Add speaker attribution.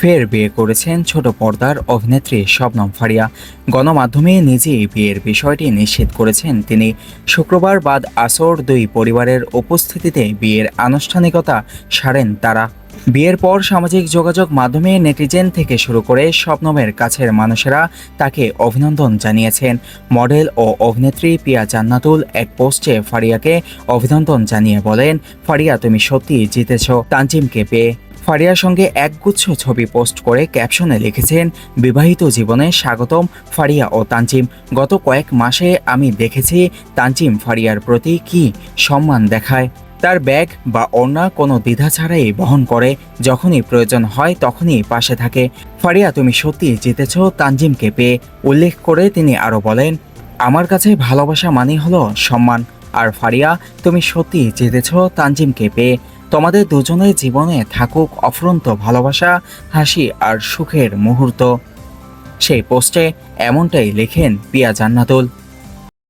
Speaker 1: ফের বিয়ে করেছেন ছোট পর্দার অভিনেত্রী শবনম ফারিয়া। গণমাধ্যমে নিজেই বিয়ের বিষয়টি নিশ্চিত করেছেন তিনি। শুক্রবার বাদ আসর দুই পরিবারের উপস্থিতিতে বিয়ের আনুষ্ঠানিকতা সারেন তারা। বিয়ের পর সামাজিক যোগাযোগ মাধ্যমে নেটিজেন থেকে শুরু করে স্বপ্নমের কাছের মানুষেরা তাকে অভিনন্দন জানিয়েছেন। মডেল ও অভিনেত্রী পিয়া জান্নাতুল এক পোস্টে ফারিয়াকে অভিনন্দন জানিয়ে বলেন, ফারিয়া, তুমি সত্যি জিতেছ। তানজিমকে পেয়ে ফারিয়ার সঙ্গে একগুচ্ছ ছবি পোস্ট করে ক্যাপশনে লিখেছেন, বিবাহিত জীবনে স্বাগতম ফারিয়া ও তানজিম। গত কয়েক মাসে আমি দেখেছি তানজিম ফারিয়ার প্রতি কি সম্মান দেখায়। তার ব্যাগ বা ওড়না কোনো দ্বিধা ছাড়াই বহন করে। যখনই প্রয়োজন হয় তখনই পাশে থাকে। ফারিয়া, তুমি সত্যি জিতেছ তানজিমকে পেয়ে। উল্লেখ করে তিনি আরও বলেন, আমার কাছে ভালোবাসা মানেই হলো সম্মান। আর ফারিয়া, তুমি সত্যি জিতেছ তানজিমকে পেয়ে। তোমাদের দুজনের জীবনে থাকুক অফুরন্ত ভালোবাসা, হাসি আর সুখের মুহূর্ত। সেই পোস্টে এমনটাই লেখেন পিয়া জান্নাতুল।